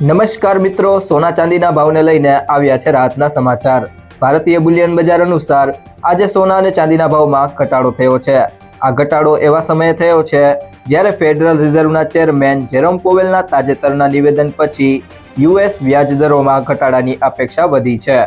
નમસ્કાર મિત્રો, સોના ચાંદીના ભાવને લઈને આવ્યા છે રાહતના સમાચાર. ભારતીય બુલિયન બજાર અનુસાર આજે સોના અને ચાંદીના ભાવમાં ઘટાડો થયો છે. આ ઘટાડો એવા સમયે થયો છે જ્યારે ફેડરલ રિઝર્વના ચેરમેન જેરોમ પોવેલના તાજેતરના નિવેદન પછી યુએસ વ્યાજ દરોમાં ઘટાડાની અપેક્ષા વધી છે.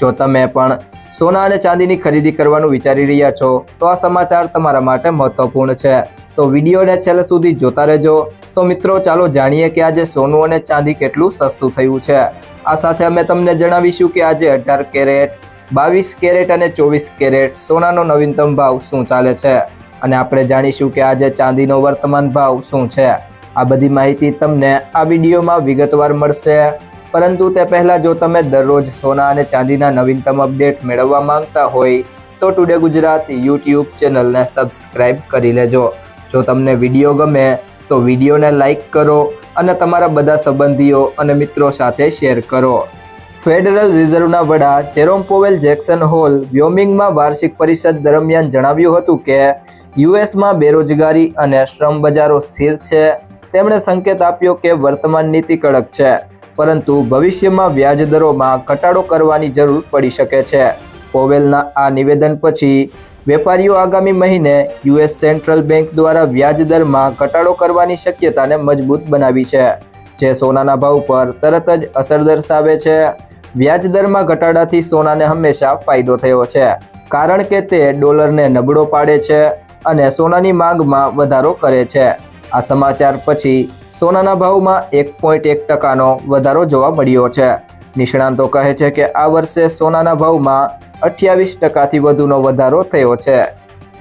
જો તમે પણ સોના અને ચાંદીની ખરીદી કરવાનું વિચારી રહ્યા છો, તો આ સમાચાર તમારા માટે મહત્વપૂર્ણ છે. તો વિડીયોને છેલ્લે સુધી જોતા રહેજો. તો મિત્રો, ચાલો જાણીએ કે આજે સોનું અને ચાંદી કેટલું સસ્તું થયું છે. આ સાથે અમે તમને જણાવીશું કે આજે અઢાર કેરેટ, બાવીસ કેરેટ અને ચોવીસ કેરેટ સોનાનો નવીનતમ ભાવ શું ચાલે છે? અને આપણે જાણીશું કે આજે ચાંદીનો વર્તમાન ભાવ શું છે. આ બધી માહિતી તમને આ વિડીયોમાં વિગતવાર મળશે. પરંતુ તે પહેલાં જો તમે દરરોજ સોના અને ચાંદીના નવીનતમ અપડેટ મેળવવા માંગતા હોય, તો ટુડે ગુજરાત યુટ્યુબ ચેનલને સબસ્ક્રાઇબ કરી લેજો. જો તમને વીડિયો ગમે, તો વિડીયોને લાઇક કરો અને તમારા બધા સંબંધીઓ અને મિત્રો સાથે શેર કરો. ફેડરલ રિઝર્વના વડા જેરોમ પોવેલ જેક્સન હોલ વ્યોમિંગમાં વાર્ષિક પરિષદ દરમિયાન જણાવ્યું હતું કે યુએસમાં બેરોજગારી અને શ્રમ બજારો સ્થિર છે. તેમણે સંકેત આપ્યો કે વર્તમાન નીતિ કડક છે. પરંતુ ભવિષ્યમાં વ્યાજ દરોમાં ઘટાડો કરવાની જરૂર પડી શકે છે. પોવેલના આ નિવેદન પછી વેપારીઓ આગામી મહિને યુએસ સેન્ટ્રલ બેંક દ્વારા વ્યાજ દરમાં ઘટાડો કરવાની શક્યતાને મજબૂત બનાવી છે, જે સોનાના ભાવ પર તરત જ અસર દર્શાવે છે. વ્યાજ દરમાં ઘટાડાથી સોનાને હંમેશા ફાયદો થયો છે, કારણ કે તે ડોલરને નબળો પાડે છે અને સોનાની માંગમાં વધારો કરે છે. આ સમાચાર પછી સોનાના ભાવમાં એક પોઈન્ટ એક ટકાનો વધારો જોવા મળ્યો છે. નિષ્ણાંતો કહે છે કે આ વર્ષે સોનાના ભાવમાં અઠ્યાવીસ ટકાથી વધુનો વધારો થયો છે.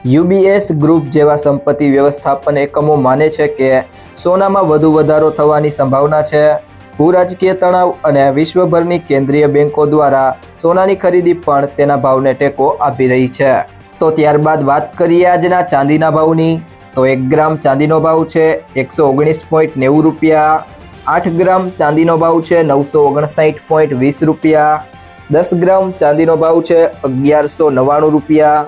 યુબીએસ ગ્રુપ જેવા સંપત્તિ વ્યવસ્થાપન એકમો માને છે કે સોનામાં વધુ વધારો થવાની સંભાવના છે. ભૂરાજકીય તણાવ અને વિશ્વભરની કેન્દ્રીય બેન્કો દ્વારા સોનાની ખરીદી પણ તેના ભાવને ટેકો આપી રહી છે. તો ત્યારબાદ વાત કરીએ આજના ચાંદીના ભાવની. તો એક ગ્રામ ચાંદીનો ભાવ છે એકસો ઓગણીસ પોઈન્ટ નેવું રૂપિયા. આઠ ગ્રામ ચાંદીનો ભાવ છે નવસો ઓગણસાઠ પોઈન્ટ વીસ રૂપિયા. દસ ગ્રામ ચાંદીનો ભાવ છે અગિયારસો નવ્વાણું રૂપિયા.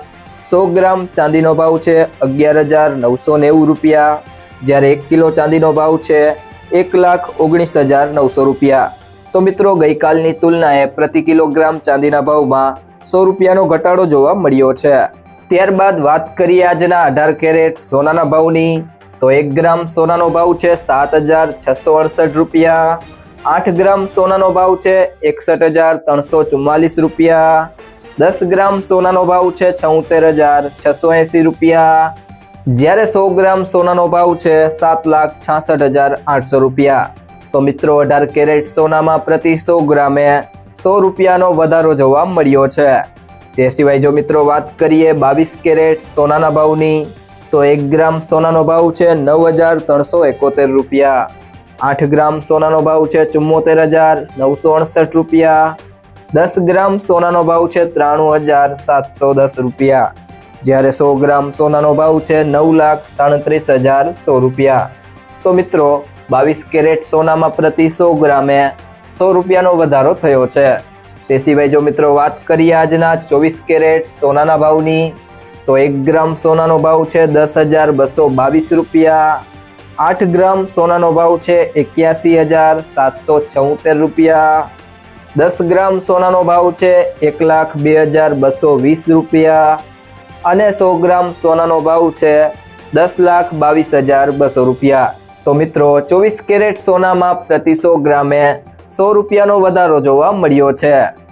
સો ગ્રામ ચાંદીનો ભાવ છે અગિયાર હજાર નવસો નેવું રૂપિયા. જ્યારે એક કિલો ચાંદીનો ભાવ છે એક લાખ ઓગણીસ હજાર નવસો રૂપિયા. તો મિત્રો, ગઈકાલની તુલનાએ પ્રતિ કિલોગ્રામ ચાંદીના ભાવમાં સો રૂપિયાનો ઘટાડો જોવા મળ્યો છે. ત્યારબાદ વાત કરીએ આજના અઢાર કેરેટ સોનાના ભાવની. તો એક ગ્રામ સોનાનો ભાવ છે સાત હજાર છસો અડસઠ રૂપિયા. આઠ ગ્રામ સોનાનો ભાવ છે એકસઠ હજાર ત્રણસો ચુમ્માલીસ રૂપિયા. દસ ગ્રામ સોનાનો ભાવ છે છોતેર હજાર છસો એંસી રૂપિયા. જ્યારે સો ગ્રામ સોનાનો ભાવ છે સાત લાખ છાસઠ હજાર આઠસો રૂપિયા. તો મિત્રો, અઢાર કેરેટ સોનામાં પ્રતિ સો ગ્રામે સો રૂપિયાનો વધારો જોવા મળ્યો છે. તે સિવાય જો મિત્રો વાત કરીએ બાવીસ કેરેટ સોનાના ભાવની, તો એક ગ્રામ સોનાનો ભાવ છે નવ હજાર ત્રણસો એકોતેર રૂપિયા. આઠ ગ્રામ સોનાનો ભાવ છે ચુમ્મોતેર હજાર નવસો અડસઠ રૂપિયા. દસ ગ્રામ સોનાનો ભાવ છે ત્રાણું હજાર સાતસો દસ રૂપિયા. જ્યારે સો ગ્રામ સોનાનો ભાવ છે નવ લાખ સાડત્રીસ હજાર સો રૂપિયા. તો મિત્રો, બાવીસ કેરેટ સોનામાં પ્રતિ સો ગ્રામે સો રૂપિયાનો વધારો થયો છે. તે સિવાય જો મિત્રો વાત કરીએ આજના ચોવીસ કેરેટ સોનાના ભાવની, તો એક ગ્રામ સોનાનો ભાવ છે દસ હજાર બસો બાવીસ રૂપિયા. આઠ ગ્રામ સોનાનો ભાવ છે એક્યાસી હજાર સાતસો છોતેર રૂપિયા. દસ ગ્રામ સોનાનો ભાવ છે એક લાખ બે હજાર બસો વીસ રૂપિયા. અને સો ગ્રામ સોનાનો ભાવ છે દસ લાખ બાવીસ હજાર બસો રૂપિયા. તો મિત્રો ચોવીસ કેરેટ સોનામાં પ્રતિ સો ગ્રામે સો રૂપિયાનો વધારો જોવા મળ્યો છે.